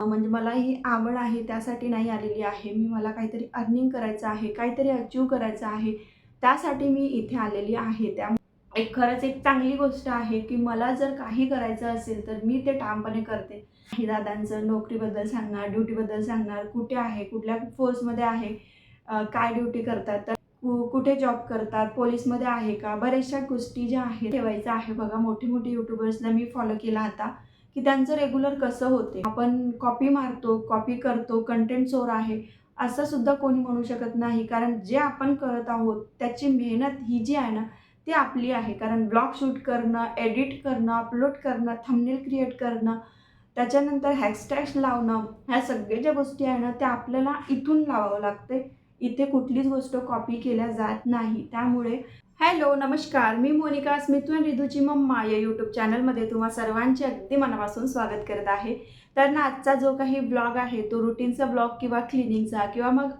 म्हणजे मला ही आवड आहे त्यासाठी नाही आलेली आहे. मी मला काहीतरी अर्निंग करायचं आहे काहीतरी अचीव करायचं आहे त्यासाठी मी इथे आलेली आहे. त्या एक खरंच एक चांगली गोष्ट आहे की मला जर काही करायचं असेल तर मी ते ठामपणे करते. काही दादांचं नोकरीबद्दल सांगणार ड्युटीबद्दल सांगणार कुठे आहे कुठल्या फोर्समध्ये आहे काय ड्युटी करतात तर कुठे जॉब करतात पोलीसमध्ये आहे का बऱ्याचशा गोष्टी ज्या आहेत ठेवायचं आहे. बघा मोठे मोठे यूट्यूबर्सला मी फॉलो केला आता. की त्यांचं रेग्युलर कसं होते? आपण कॉपी मारतो कॉपी करतो कंटेंट चोर आहे असं सुद्धा कोणी म्हणू शकत नाही. कारण जे आपण करत आहोत त्याची मेहनत ही जी आहे ना ती आपली आहे. कारण ब्लॉग शूट करणं एडिट करणं अपलोड करणं थंबनेल क्रिएट करणं त्याच्यानंतर हॅशटॅग्स लावणं ह्या सगळ्या ज्या गोष्टी आहे ना त्या आपल्याला इथून लावावं लागते. इथे कुठलीच गोष्ट कॉपी केल्या जात नाही. त्यामुळे हॅलो नमस्कार. मी मोनिका स्मितू अँड रिधूची मम्मा या यूट्यूब चॅनलमध्ये तुम्हा सर्वांचे अगदी मनापासून स्वागत करत आहे. तर ना आजचा जो काही ब्लॉग आहे तो रुटीनचा ब्लॉग किंवा क्लिनिंगचा किंवा मग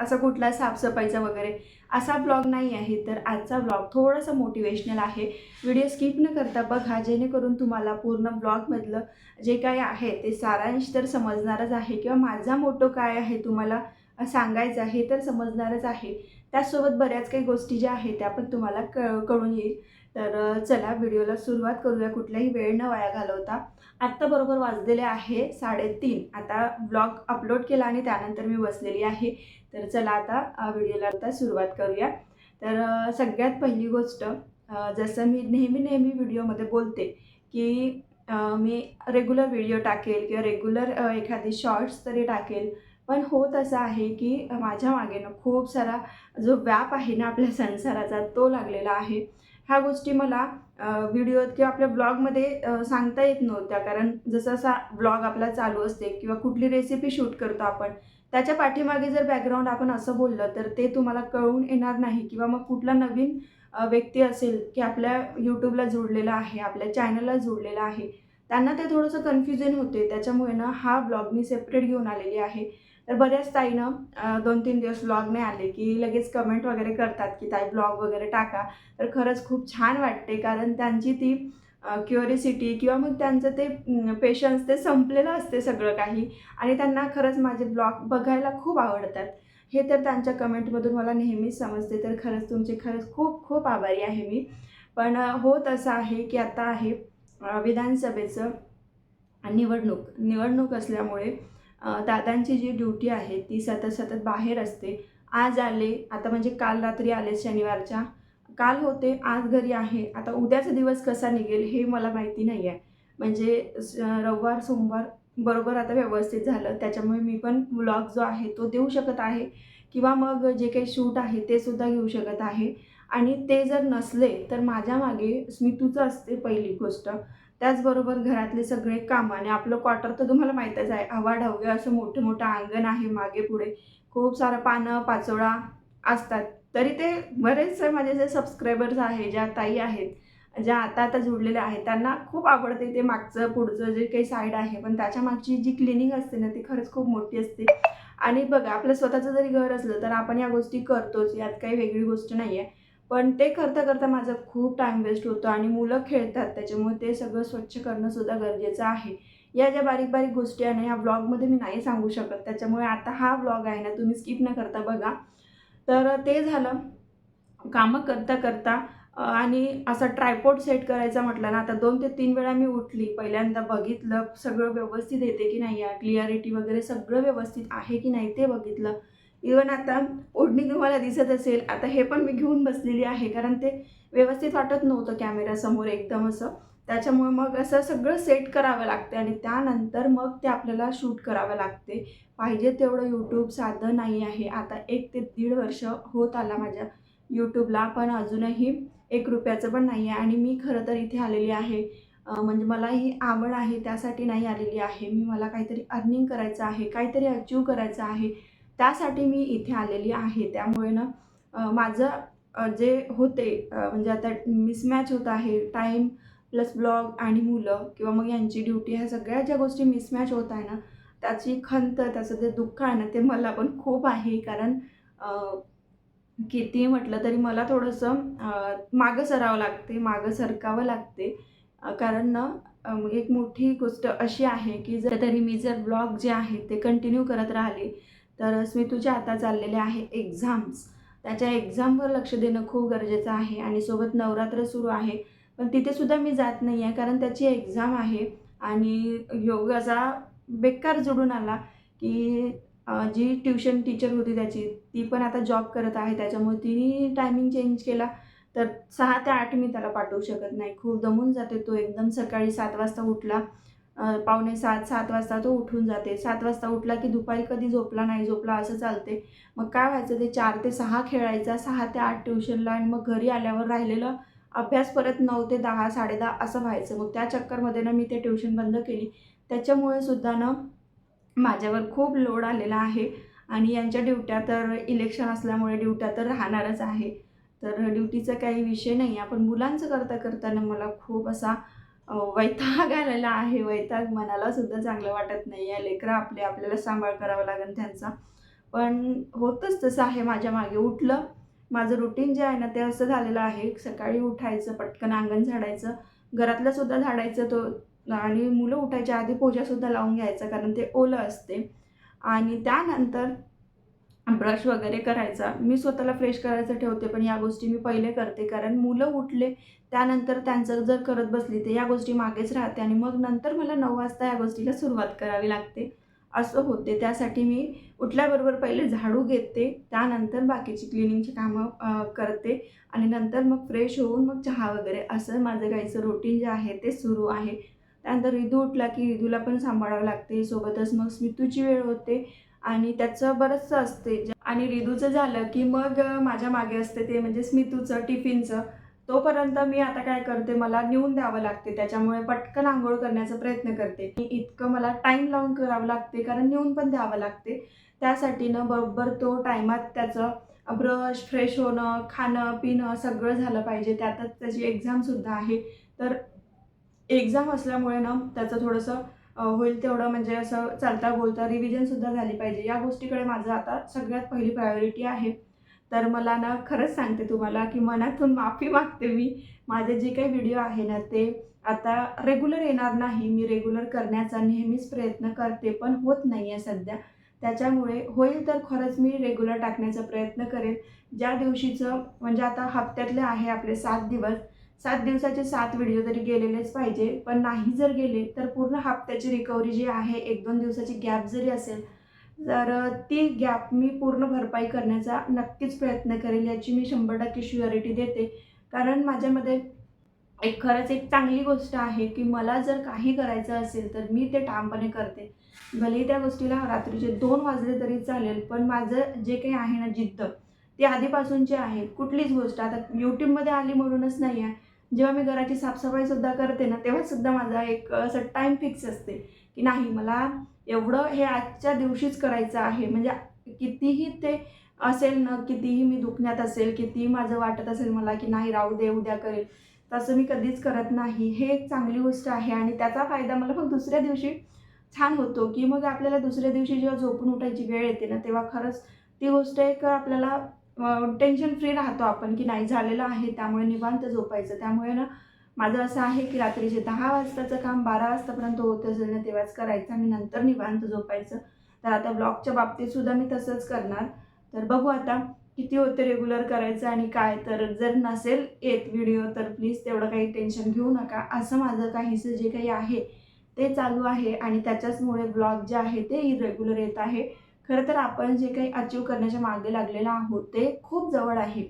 असा कुठला साफसफाईचा वगैरे असा ब्लॉग नाही आहे. तर आजचा ब्लॉग थोडासा मोटिवेशनल आहे. व्हिडिओ स्किप न करता बघा जेणेकरून तुम्हाला पूर्ण ब्लॉगमधलं जे काय आहे ते सारांश तर समजणारच आहे किंवा माझा मोटो काय आहे तुम्हाला सांगायचं हे तर समजणारच आहे. त्याचसोबत बऱ्याच काही गोष्टी ज्या आहेत त्या पण तुम्हाला क कळून येईल. तर चला व्हिडिओला सुरुवात करूया. कुठलाही वेळ न वाया घालवता. आत्ता बरोबर वाजलेले आहे साडेतीन. आता ब्लॉग अपलोड केला आणि त्यानंतर मी बसलेली आहे. तर चला आता व्हिडिओला आता सुरुवात करूया. तर सगळ्यात पहिली गोष्ट जसं मी नेहमी नेहमी व्हिडिओमध्ये बोलते की मी रेग्युलर व्हिडिओ टाकेल किंवा रेग्युलर एखादी शॉर्ट्स तरी टाकेल. पण होत असं आहे की माझ्या मागे ना खूप सारा जो व्याप आहे ना आपल्या संसाराचा तो लागलेला आहे. ह्या गोष्टी मला व्हिडिओत किंवा आपल्या ब्लॉगमध्ये सांगता येत नव्हत्या. कारण जसं असा ब्लॉग आपला चालू असते किंवा कुठली रेसिपी शूट करतो आपण त्याच्या पाठीमागे जर बॅकग्राऊंड आपण असं बोललं तर ते तुम्हाला कळून येणार नाही. किंवा मग कुठला नवीन व्यक्ती असेल की आपल्या यूट्यूबला जोडलेला आहे आपल्या चॅनलला जोडलेला आहे त्यांना ते थोडंसं कन्फ्युजन होते. त्याच्यामुळे ना हा ब्लॉग मी सेपरेट घेऊन आलेली आहे. तर बऱ्याच ताईनं दोन तीन दिवस ब्लॉग नाही आले की लगेच कमेंट वगैरे करतात की ताई ब्लॉग वगैरे टाका. तर खरंच खूप छान वाटते कारण त्यांची ती क्युरिसिटी किंवा मग त्यांचं ते पेशन्स ते संपलेलं असते सगळं काही. आणि त्यांना खरंच माझे ब्लॉग बघायला खूप आवडतात. हे तर त्यांच्या कमेंटमधून मला नेहमीच समजते तर खरंच तुमचे खरंच खूप खूप आभारी आहे मी. पण होत असं आहे की आता आहे विधानसभेचं निवडणूक. निवडणूक असल्यामुळे दादांची जी ड्युटी आहे ती सतत सतत बाहेर असते. आज आले आता म्हणजे काल रात्री आले शनिवारच्या. काल होते आज घरी आहे. आता उद्याचा दिवस कसा निघेल हे मला माहिती नाही आहे म्हणजे स- रविवार सोमवार बरोबर आता व्यवस्थित झालं. त्याच्यामुळे मी पण ब्लॉग जो आहे तो देऊ शकत आहे. किंवा मग जे काही शूट आहे ते सुद्धा घेऊ शकत आहे. आणि ते जर नसले तर माझ्या मागे स्मितूचं असते पहिली गोष्ट. त्याचबरोबर घरातले सगळे कामं आणि आपलं क्वार्टर तर तुम्हाला माहीतच आहे आवाढव्य असं मोठं मोठं अंगण आहे मागे पुढे. खूप सारं पानं पाचोळा असतात. तरी ते बरेचसे माझे जे सबस्क्रायबर्स आहे ज्या ताई आहेत ज्या आता आता जुडलेल्या आहेत त्यांना खूप आवडते ते मागचं पुढचं जे काही साईड आहे. पण त्याच्या मागची जी क्लिनिंग असते ना ती खरंच खूप मोठी असते. आणि बघा आपलं स्वतःचं जरी घर असलं तर आपण या गोष्टी करतोच. यात काही वेगळी गोष्ट नाही आहे पण ते करता करता माझा खूप टाईम वेस्ट होतो आणि मुलं खेळतात त्याच्यामुळे ते सगळं स्वच्छ करणंसुद्धा गरजेचं आहे. या ज्या बारीक बारीक गोष्टी आहे ना ह्या ब्लॉगमध्ये मी नाही सांगू शकत. त्याच्यामुळे आता हा ब्लॉग आहे ना तुम्ही स्किप न करता बघा. तर ते झालं. कामं करता करता आणि असा ट्रायपॉड सेट करायचा म्हटलं ना आता दोन ते तीन वेळा मी उठली. पहिल्यांदा बघितलं सगळं व्यवस्थित येते की नाही आहे क्लिअरिटी वगैरे सगळं व्यवस्थित आहे की नाही ते बघितलं. इवन आता ओढणी तुम्हाला दिसत असेल आता हे पण मी घेऊन बसलेली आहे कारण ते व्यवस्थित वाटत नव्हतं कॅमेरासमोर एकदम असं. त्याच्यामुळे मग असं सगळं सेट करावं लागते आणि त्यानंतर मग ते आपल्याला शूट करावं लागते पाहिजे तेवढं यूट्यूब साधं नाही आहे. आता एक ते दीड वर्ष होत आला माझ्या यूट्यूबला पण अजूनही एक रुपयाचं पण नाही आहे. आणि मी खरं तर इथे आलेली आहे. म्हणजे मला ही आवड आहे त्यासाठी नाही आलेली आहे. मी मला काहीतरी अर्निंग करायचं आहे काहीतरी अचीव करायचं आहे. त्यासाठी मी इथे आलेली आहे. त्यामुळे ना माझं जे होते म्हणजे आता मिसमॅच होत आहे टाईम प्लस ब्लॉग आणि मुलं किंवा मग यांची ड्युटी ह्या सगळ्या ज्या गोष्टी मिसमॅच होत आहे ना त्याची खंत त्याचं जे दुःख आहे ना ते मला पण खूप आहे. कारण किती म्हटलं तरी मला थोडंसं मागं सरावं लागते मागं सरकावं लागते. कारण ना एक मोठी गोष्ट अशी आहे की जर तरी मी जर ब्लॉग जे आहे ते कंटिन्यू करत राहिले तर स्मितूच्या आता चाललेले आहे एक्झाम्स त्याच्या एक्झामवर लक्ष देणं खूप गरजेचं आहे आणि सोबत नवरात्र सुरू आहे. पण तिथेसुद्धा मी जात नाही आहे कारण त्याची एक्झाम आहे आणि योग असा बेकार जोडून आला की जी ट्युशन टीचर होती त्याची ती पण आता जॉब करत आहे. त्याच्यामुळे तिने टायमिंग चेंज केला तर सहा ते आठ मी त्याला पाठवू शकत नाही. खूप दमून जाते तो. एकदम सकाळी सात वाजता उठला. पावणे सात सात वाजता तो उठून जाते. सात वाजता उठला की दुपारी कधी झोपला नाही झोपला असं चालते. मग काय व्हायचं ते चार ते सहा खेळायचा सहा ते आठ ट्युशनला आणि मग घरी आल्यावर राहिलेलं अभ्यास परत नऊ ते दहा साडेदहा असं व्हायचं. मग त्या चक्करमध्ये ना मी ते ट्युशन बंद केली. त्याच्यामुळे सुद्धा ना माझ्यावर खूप लोड आलेला आहे आणि यांच्या ड्युट्या तर इलेक्शन असल्यामुळे ड्युट्या तर राहणारच आहे. तर ड्युटीचा काही विषय नाही. आपण मुलांचं करता करताना मला खूप असा वैताग आलेला आहे. वैताग मनाला सुद्धा चांगलं वाटत नाही आहे लेकरं आपले आपल्याला सांभाळ करावा लागेल त्यांचा. पण होतंच तसं आहे. माझ्या मागे उठलं. माझं रुटीन जे आहे ना ते असं झालेलं आहे. सकाळी उठायचं पटकन अंगण झाडायचं. घरातलं सुद्धा झाडायचं तो आणि मुलं उठायच्या आधी पूजासुद्धा लावून घ्यायचं कारण ते ओलं असते. आणि त्यानंतर ब्रश वगैरे करायचा. मी स्वतःला फ्रेश करायचं ठेवते पण या गोष्टी मी पहिले करते. कारण मुलं उठले त्यानंतर त्यांचं जर करत बसली तर या गोष्टी मागेच राहते आणि मग नंतर मला नऊ वाजता या गोष्टीला सुरुवात करावी लागते. असं होते. त्यासाठी मी उठल्याबरोबर पहिले झाडू घेते त्यानंतर बाकीची क्लिनिंगची कामं करते आणि नंतर मग फ्रेश होऊन मग चहा वगैरे. असं माझं गाईचं रुटीन जे आहे ते सुरू आहे. त्यानंतर रिदू उठला की रिदूला पण सांभाळावं लागते. सोबतच मग स्मितूची वेळ होते. आणि त्याचं बरंचसं असते. आणि रिदूचं झालं की मग माझ्या मागे असते ते म्हणजे स्मितूचं टिफिनचं. तोपर्यंत मी आता काय करते मला नेऊन द्यावं लागते. त्याच्यामुळे पटकन आंघोळ करण्याचा प्रयत्न करते. मी इतकं मला टाईम लावून करावं लागते कारण नेऊन पण द्यावं लागते. त्यासाठी ना बरोबर तो टायमात त्याचं ब्रश फ्रेश होणं खाणं पिणं सगळं झालं पाहिजे. त्यातच त्याची एक्झामसुद्धा आहे. तर एक्झाम असल्यामुळे ना त्याचं थोडंसं होईल तेवढं म्हणजे असं चालता बोलता रिव्हिजनसुद्धा झाली पाहिजे. या गोष्टीकडे माझं आता सगळ्यात पहिली प्रायोरिटी आहे. तर मला ना खरंच सांगते तुम्हाला की मनातून माफी मागते मी. माझे जे काही व्हिडिओ आहे ना ते आता रेग्युलर येणार नाही. मी रेग्युलर करण्याचा नेहमीच प्रयत्न करते पण होत नाही आहे सध्या. त्याच्यामुळे होईल तर खरंच मी रेग्युलर टाकण्याचा प्रयत्न करेन. ज्या दिवशीचं म्हणजे आता हप्त्यातले आहे आपले सात दिवस सात दिवसाचे सात व्हिडिओ तरी गेलेलेच पाहिजे. पण नाही जर गेले तर पूर्ण हप्त्याची रिकव्हरी जी आहे एक दोन दिवसाची गॅप जरी असेल तर ती गॅप मी पूर्ण भरपाई करण्याचा नक्कीच प्रयत्न करेल याची मी शंभर टक्के शुअरिटी देते. कारण माझ्यामध्ये एक खरंच एक चांगली गोष्ट आहे की मला जर काही करायचं असेल तर मी ते ठामपणे करते. भलेही त्या गोष्टीला रात्रीचे दोन वाजले तरी चालेल पण माझं जे काही आहे ना जिद्द ते आधीपासूनचे आहे. कुठलीच गोष्ट आता यूट्यूबमध्ये आली म्हणूनच नाही आहे जेव्हा मी घराची साफसफाईसुद्धा करते ना तेव्हासुद्धा माझा एक असं टाईम फिक्स असते. की नाही मला एवढं हे आजच्या दिवशीच करायचं आहे. म्हणजे कितीही ते असेल ना कितीही मी दुखण्यात असेल कितीही माझं वाटत असेल मला की नाही राहू दे उद्या करेल. तसं मी कधीच करत नाही. हे एक चांगली गोष्ट आहे आणि त्याचा फायदा मला मग दुसऱ्या दिवशी छान होतो. की मग आपल्याला दुसऱ्या दिवशी जेव्हा झोपून उठायची वेळ येते ना तेव्हा खरंच ती गोष्ट एक आपल्याला टेन्शन फ्री राहतो आपण की नाही झालेलं आहे त्यामुळे निवांत झोपायचं. त्यामुळे ना माझं असं आहे की रात्रीचे दहा वाजताचं काम बारा वाजतापर्यंत होत असेल ना तेव्हाच करायचं आणि नंतर निवांत झोपायचं. तर आता ब्लॉगच्या बाबतीतसुद्धा मी तसंच करणार. तर बघू आता किती होते रेग्युलर करायचं आणि काय. तर जर नसेल येत व्हिडिओ तर प्लीज तेवढं काही टेन्शन घेऊ नका. असं माझं काहीसं जे काही आहे ते चालू आहे. आणि त्याच्याचमुळे ब्लॉग जे आहे ते इरेग्युलर येत आहे. खरं तर आपण जे काही अचीव करण्याच्या मागे लागलेलं आहोत ते खूप जवळ आहे.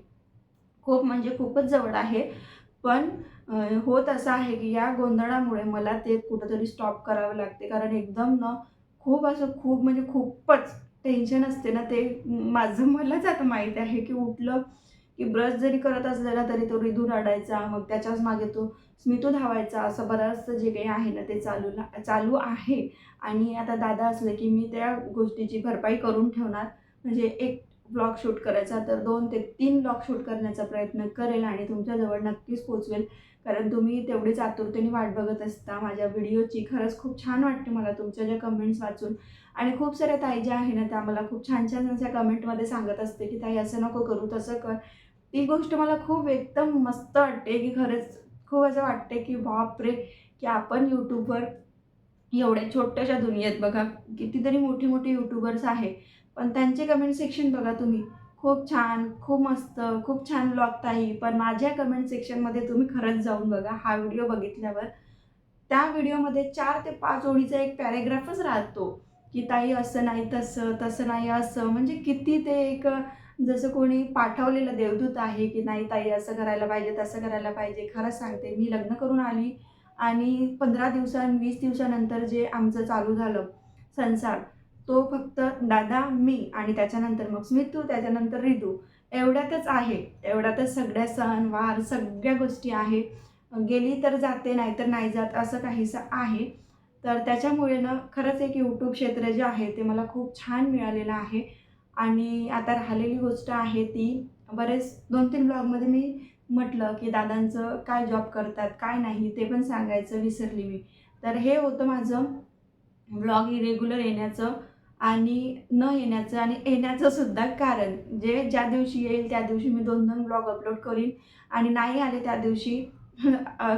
खूप म्हणजे खूपच जवळ आहे. पण होत असं आहे की या गोंधळामुळे मला ते कुठंतरी स्टॉप करावं लागते. कारण एकदम ना खूप असं खूप म्हणजे खूपच टेन्शन असते ना ते. माझं मलाच आता माहीत आहे की उठलं की ब्रश जरी करत असलेला तरी तो रिधून अडायचा मग त्याच्याच मागे तो स्मितू धावायचा असं बरंचसं जे काही आहे ना ते चालू ना चालू आहे. आणि आता दादा असलं की मी त्या गोष्टीची भरपाई करून ठेवणार. म्हणजे एक ब्लॉग शूट करायचा तर दोन ते तीन ब्लॉग शूट करण्याचा प्रयत्न करेल आणि तुमच्याजवळ नक्कीच पोचवेल. कारण तुम्ही तेवढीच आतुरतेने वाट बघत असता. माझ्या व्हिडिओची खरंच खूप छान वाटते मला तुमच्या ज्या कमेंट्स वाचून. आणि खूप साऱ्या ताई ज्या आहे ना त्या मला खूप छान छान अशा कमेंटमध्ये सांगत असते की ताई असं नको करू तसं कर. ती गोष्ट मला खूप एकदम मस्त वाटते की खरंच खूप असं वाटते की बापरे की आपण यूट्यूबवर एवढ्या छोट्याशा दुनियेत बघा कितीतरी मोठी मोठी यूट्यूबर्स आहे पण त्यांचे कमेंट सेक्शन बघा तुम्ही. खूप छान खूप मस्त खूप छान ब्लॉग ताई पण माझ्या कमेंट सेक्शनमध्ये तुम्ही खरंच जाऊन बघा हा व्हिडिओ बघितल्यावर. त्या व्हिडिओमध्ये चार ते पाच ओळीचा एक पॅरेग्राफच राहतो की ताई असं नाही तसं तसं नाही असं म्हणजे किती ते एक जसं कोणी पाठवलेलं देवदूत आहे की नाही ताई असं करायला पाहिजे तसं करायला पाहिजे खरंच सांगते मी लग्न करून आली आणि पंधरा दिवसां वीस दिवसानंतर जे आमचं चालू झालं संसार तो फक्त दादा मी आणि त्याच्यानंतर मग स्मितू त्याच्यानंतर रितू एवढ्यातच आहे एवढ्यातच सगळ्या सण वार सगळ्या गोष्टी आहे. गेली तर जाते नाहीतर नाही जात असं काहीसं आहे. तर त्याच्यामुळे ना खरंच एक यूट्यूब क्षेत्र जे आहे ते मला खूप छान मिळालेलं आहे. आणि आता राहिलेली गोष्ट आहे ती बरेच दोन तीन ब्लॉगमध्ये मी म्हटलं की दादांचं काय जॉब करतात काय नाही ते पण सांगायचं विसरली मी. तर हे होतं माझं ब्लॉग इरेग्युलर येण्याचं आणि न येण्याचं आणि येण्याचं सुद्धा कारण. जे ज्या दिवशी येईल त्या दिवशी मी दोन दोन ब्लॉग अपलोड करीन आणि नाही आले त्या दिवशी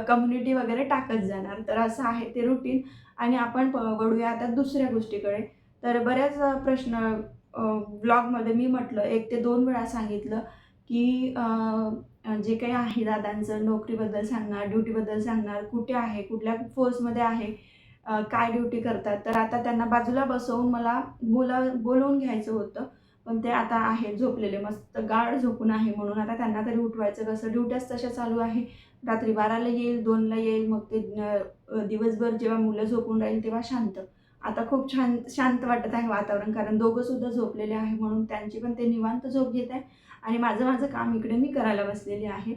कम्युनिटी वगैरे टाकत जाणार. तर असं आहे ते रुटीन आणि आपण प वळूया आता दुसऱ्या गोष्टीकडे. तर बऱ्याच प्रश्न ब्लॉगमध्ये मी म्हटलं एक ते दोन वेळा सांगितलं की जे काही आहे दादांचं नोकरीबद्दल सांगणार ड्युटीबद्दल सांगणार कुठे आहे कुठल्या फोर्समध्ये आहे काय ड्युटी करतात. तर आता त्यांना बाजूला बसवून मला बोला बोलवून घ्यायचं होतं पण ते आता आहे झोपलेले मस्त गाढ झोपून आहे म्हणून. आता त्यांना तरी उठवायचं कसं? ड्युट्याच तशा चालू आहे. रात्री बाराला येईल दोनला येईल मग ते दिवसभर जेव्हा मुलं झोपून राहील तेव्हा शांत. आता खूप छान शांत वाटत आहे वातावरण कारण दोघंसुद्धा झोपलेले आहे म्हणून त्यांची पण ते निवांत झोप घेत आहे. आणि माझं माझं काम इकडे मी करायला बसलेली आहे.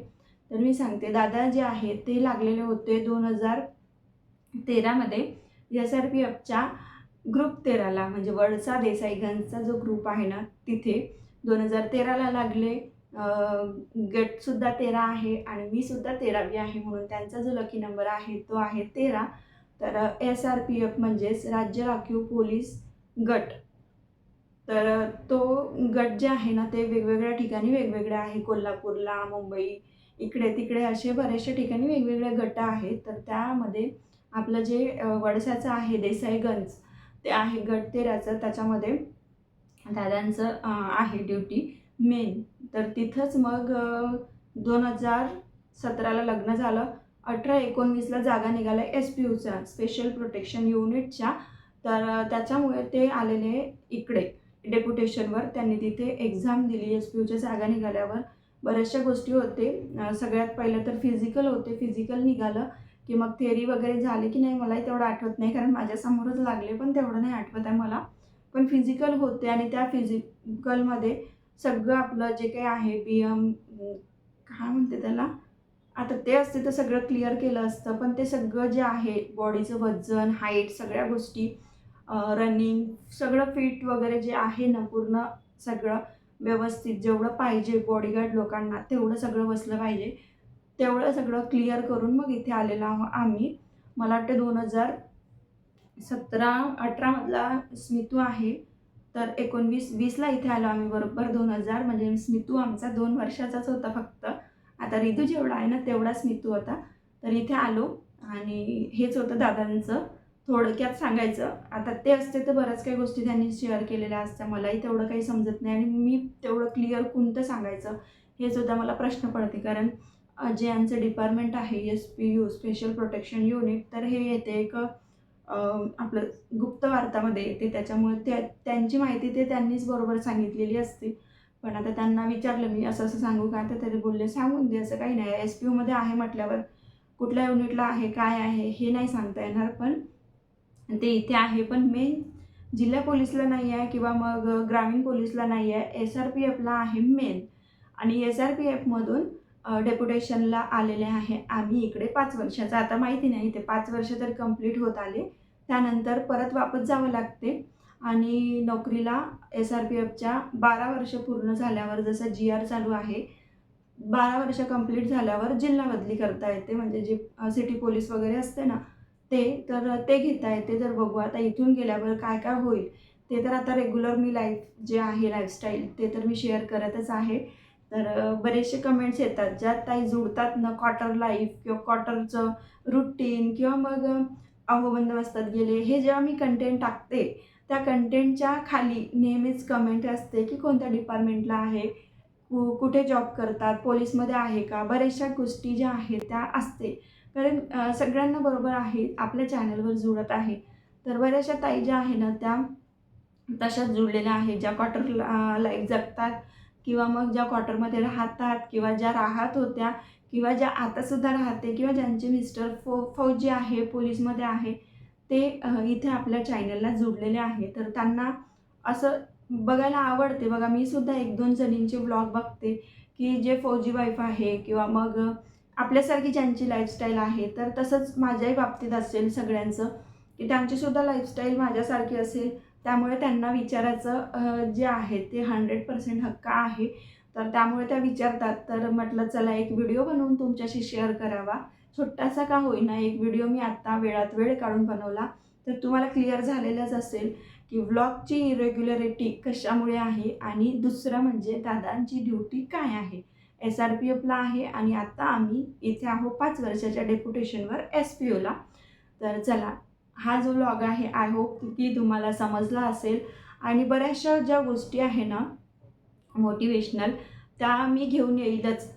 तर मी सांगते दादा जे आहे ते लागलेले होते दोन हजार तेरामध्ये एस आर पी एफच्या ग्रुप तेराला म्हणजे वडसा देसाईगंजचा जो ग्रुप आहे ना तिथे. दोन हजार तेराला लागले गटसुद्धा तेरा आहे आणि मी सुद्धा तेरावी आहे म्हणून त्यांचा जो लकी नंबर आहे तो आहे तेरा. तर एस आर पी एफ म्हणजेच राज्य राखीव पोलीस गट. तर तो गट जे आहे ना ते वेगवेगळ्या ठिकाणी वेगवेगळे आहे. कोल्हापूरला मुंबई इकडे तिकडे असे बरेचशा ठिकाणी वेगवेगळे गट आहेत. तर त्यामध्ये आपलं जे वडसाचं आहे देसाईगंज ते आहे गट तेराचं. त्याच्यामध्ये दादांचं आहे ड्युटी मेन. तर तिथंच मग दोन हजार सतराला लग्न झालं. अठरा एकोणवीसला जागा निघाल्या एस पी यूचा स्पेशल प्रोटेक्शन युनिटच्या तर त्याच्यामुळे ते आलेले इकडे डेप्युटेशनवर त्यांनी तिथे एक्झाम दिली एस पी यूच्या जागा निघाल्यावर. बऱ्याचशा गोष्टी होते. सगळ्यात पहिलं तर फिजिकल होते. फिजिकल निघालं की मग थेरी वगैरे झाले की नाही मलाही तेवढं आठवत नाही. कारण माझ्यासमोरच लागले पण तेवढं नाही आठवत आहे मला. पण फिजिकल होते आणि त्या फिजिकलमध्ये सगळं आपलं जे काही आहे बी एम काय म्हणते त्याला? आता ते असते तर सगळं क्लिअर केलं असतं पण ते सगळं जे आहे बॉडीचं वजन हाईट सगळ्या गोष्टी रनिंग सगळं फिट वगैरे जे आहे ना पूर्ण सगळं व्यवस्थित जेवढं पाहिजे बॉडीगार्ड लोकांना तेवढं सगळं बसलं पाहिजे. तेवढं सगळं क्लिअर करून मग इथे आलेलो आहो आम्ही. मला वाटतं दोन हजार सतरा अठरामधला स्मितू आहे तर एकोणवीस वीसला इथे आलो आम्ही बरोबर दोन हजार. म्हणजे स्मितू आमचा दोन वर्षाचाच होता फक्त. आता रितू जेवढा आहे ना तेवढाच नितू होता तर इथे आलो आणि हेच होतं दादांचं. थोडक्यात सांगायचं. आता ते असते तर बऱ्याच काही गोष्टी त्यांनी शेअर केलेल्या असत्या मलाही तेवढं काही समजत नाही आणि मी तेवढं क्लिअर कोणतं सांगायचं हे सुद्धा मला प्रश्न पडते. कारण जे यांचं डिपार्टमेंट आहे S P U special protection unit तर हे येते एक आपलं गुप्त वार्तामध्ये येते. त्याच्यामुळे त्या त्यांची माहिती ते त्यांनीच बरोबर सांगितलेली असते. पण आता त्यांना विचारलं मी असं असं सांगू का? तर तरी बोलले सांगून दे असं काही नाही. एस पी यूमध्ये आहे म्हटल्यावर कुठल्या युनिटला आहे काय आहे हे नाही सांगता येणार. पण ते इथे आहे. पण मेन जिल्हा पोलीसला नाही आहे किंवा मग ग्रामीण पोलीसला नाही आहे. एस आर पी एफला आहे मेन आणि एस आर पी एफमधून डेप्युटेशनला आलेले आहे. आम्ही इकडे पाच वर्षाचा आता माहिती नाही ते पाच वर्ष तर कंप्लीट होत आले. त्यानंतर परत वापस जावं लागते. आणि नोकरीला एस आर पी एफच्या बारा वर्ष पूर्ण झाल्यावर जसं जी आर चालू आहे बारा वर्ष कंप्लीट झाल्यावर जिल्हा बदली करता येते. म्हणजे जे सिटी पोलीस वगैरे असते ना ते तर ते घेता येते. तर बघू आता इथून गेल्यावर काय काय होईल ते तर आता रेग्युलर मी लाईफ जे आहे लाईफस्टाईल ते तर मी शेअर करतच आहे. तर बरेचसे कमेंट्स येतात ज्यात ताई जुळतात ना क्वार्टर लाईफ किंवा क्वार्टरचं रुटीन किंवा मग बंदोबस्तात गेले. हे जेव्हा मी कंटेंट टाकते त्या कंटेंटच्या खाली नेहमीच कमेंट असते की कोणत्या डिपार्टमेंटला आहे? कु कुठे जॉब करतात? पोलीसमध्ये आहे का? बऱ्याचशा गोष्टी ज्या आहेत त्या असते. कारण सगळ्यांना बरोबर आहे आपल्या चॅनलवर जुळत आहे. तर बऱ्याचशा ताई ज्या आहे ना त्या तशाच जुळलेल्या आहेत. ज्या क्वार्टर लाईफ जगतात किंवा मग ज्या क्वार्टरमध्ये राहतात किंवा ज्या राहत होत्या किंवा ज्या आतासुद्धा राहते किंवा ज्यांचे मिस्टर फौ फौजी आहे पोलीसमध्ये आहे ते इथे आपल्या चॅनलला जोडलेले आहे. तर त्यांना असं बघायला आवडते. बघा मी सुद्धा एक दोन जणींचे ब्लॉग बघते की जे फौजी वाईफ आहे किंवा मग आपल्यासारखी ज्यांची लाईफस्टाईल आहे तर तसंच माझ्याही बाबतीत असेल सगळ्यांचं की त्यांचीसुद्धा लाईफस्टाईल माझ्यासारखी असेल. त्यामुळे त्यांना विचारायचं जे आहे ते हंड्रेड पर्सेंट हक्क आहे. तर त्यामुळे त्या विचारतात तर म्हटलं चला एक व्हिडिओ बनवून तुमच्याशी शेअर करावा. छोटासा का होईना एक व्हिडिओ मी आत्ता वेळात वेळ काढून बनवला. तर तुम्हाला क्लिअर झालेलंच असेल की व्लॉगची इरेग्युलरिटी कशामुळे आहे आणि दुसरं म्हणजे दादांची ड्युटी काय आहे. एस आर पी एफला आहे आणि आत्ता आम्ही इथे आहो पाच वर्षाच्या डेप्युटेशनवर एस पी ओला. तर चला हा जो व्लॉग आहे आय होप की तुम्हाला समजला असेल. आणि बऱ्याचशा ज्या गोष्टी आहे ना मोटिवेशनल त्या मी घेऊन येईलच.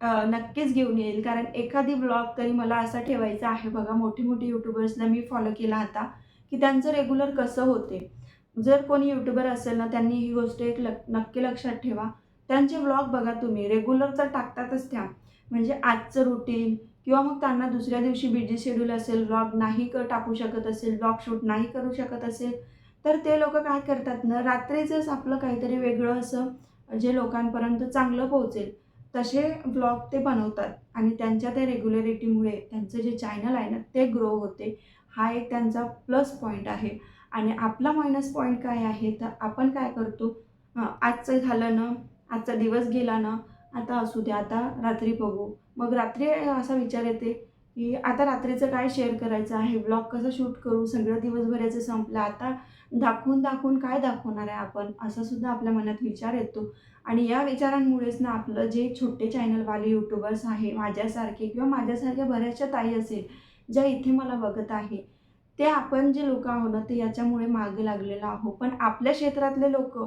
नक्कीच घेऊन येईल. कारण एखादी ब्लॉग तरी मला असा ठेवायचा आहे बघा मोठे मोठे यूट्यूबर्सला मी फॉलो केला होता की त्यांचं रेग्युलर कसं होते. जर कोणी यूट्यूबर असेल ना त्यांनी ही गोष्ट एक लक नक्की लक्षात ठेवा. त्यांचे ब्लॉग बघा तुम्ही रेग्युलर तर टाकतातच त्या. म्हणजे आजचं रुटीन किंवा मग त्यांना दुसऱ्या दिवशी बिझी शेड्यूल असेल ब्लॉग नाही क टाकू शकत असेल ब्लॉग शूट नाही करू शकत असेल तर ते लोक काय करतात ना रात्रीचंच आपलं काहीतरी वेगळं असं जे लोकांपर्यंत चांगलं पोहोचेल तसे ब्लॉग ते बनवतात. आणि त्यांच्या त्या रेग्युलरिटीमुळे त्यांचं जे चॅनल आहे ना ते ग्रो होते. हा एक त्यांचा प्लस पॉईंट आहे. आणि आपला मायनस पॉईंट काय आहे? तर आपण काय करतो? आजचं झालं ना आजचा दिवस गेला ना आता असू द्या आता रात्री बघू. मग रात्री असा विचार येते की आता रात्रीचं काय शेअर करायचं आहे? ब्लॉग कसं शूट करू? सगळं दिवसभराचं संपलं. आता दाखवून दाखवून काय दाखवणार आहे आपण? असा सुद्धा आपल्या मनात विचार येतो. आणि या विचारांमुळेच ना आपलं जे छोटे चॅनलवाले यूट्यूबर्स आहे माझ्यासारखे किंवा माझ्यासारख्या बऱ्याचशा ताई असेल ज्या इथे मला बघत आहे ते आपण जे लोक आहो ना ते याच्यामुळे मागे लागलेलो आहो पण आपल्या क्षेत्रातले लोक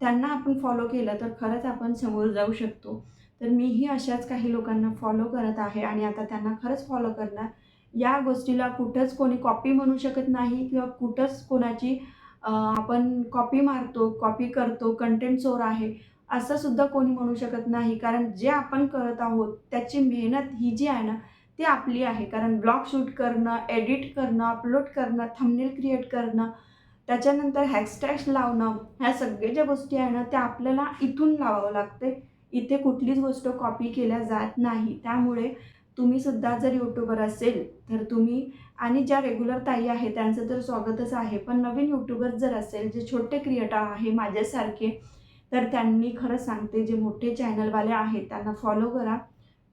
त्यांना आपण फॉलो केलं तर खरंच आपण समोर जाऊ शकतो. तर मीही अशाच काही लोकांना फॉलो करत आहे आणि आता त्यांना खरंच फॉलो करणार. या गोष्टीला कुठंच कोणी कॉपी म्हणू शकत नाही किंवा कुठंच कोणाची आपण कॉपी मारतो कॉपी करतो कंटेंट चोर आहे असं सुद्धा कोणी म्हणू शकत नाही. कारण जे आपण करत आहोत त्याची मेहनत ही जी आहे ना ती आपली आहे. कारण ब्लॉग शूट करणं एडिट करणं अपलोड करणं थंबनेल क्रिएट करणं त्याच्यानंतर हॅशटॅग्स लावणं ह्या सगळ्या ज्या गोष्टी आहे ना त्या आपल्याला इथून लावावं लागते इथे कुठलीच गोष्ट कॉपी केल्या जात नाही. त्यामुळे तुम्ही सुद्धा जर यूट्यूबर असेल तर तुम्ही आणि ज्या रेग्युलर ताई आहे त्यांचं तर स्वागतच आहे. पण नवीन यूट्यूबर जर असेल जे छोटे क्रिएटर आहे माझ्यासारखे तर त्यांनी खरं सांगते जे मोठे चॅनलवाले आहेत त्यांना फॉलो करा.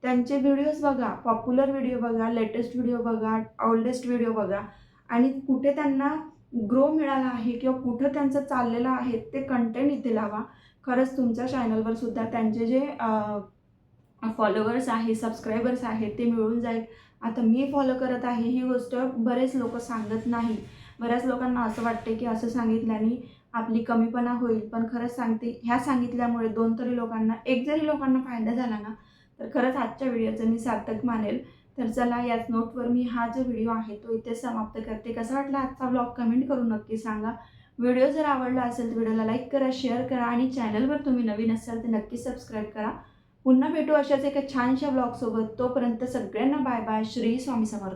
त्यांचे व्हिडिओज बघा पॉप्युलर व्हिडिओ बघा लेटेस्ट व्हिडिओ बघा ओल्डेस्ट व्हिडिओ बघा. आणि कुठे त्यांना ग्रो मिळाला आहे किंवा कुठं त्यांचं चाललेलं आहे ते कंटेंट इथे लावा. खरंच तुमच्या चॅनलवर सुद्धा त्यांचे जे फॉलोअर्स आहे सबस्क्रायबर्स आहेत ते मिळून जाईल. आता मी फॉलो करत आहे ही गोष्ट बरेच लोक सांगत नाही. बऱ्याच लोकांना असं वाटते की असं सांगितल्याने आपली कमीपणा होईल. पण खरंच सांगते ह्या सांगितल्यामुळे दोन तरी लोकांना एक जरी लोकांना फायदा झाला ना तर खरंच आजच्या व्हिडिओचं मी सार्थक मानेल. तर चला याच नोटवर मी हा जो व्हिडिओ आहे तो इथे समाप्त करते. कसा वाटला आजचा ब्लॉग कमेंट करून नक्की सांगा. व्हिडिओ जर आवडला असेल तर व्हिडिओला लाईक करा शेअर करा आणि चॅनलवर तुम्ही नवीन असाल तर नक्की सबस्क्राईब करा. पुन्हा भेटू अशाच एका छानशा ब्लॉगसोबत तोपर्यंत सगळ्यांना बाय बाय श्री स्वामी समर्थ.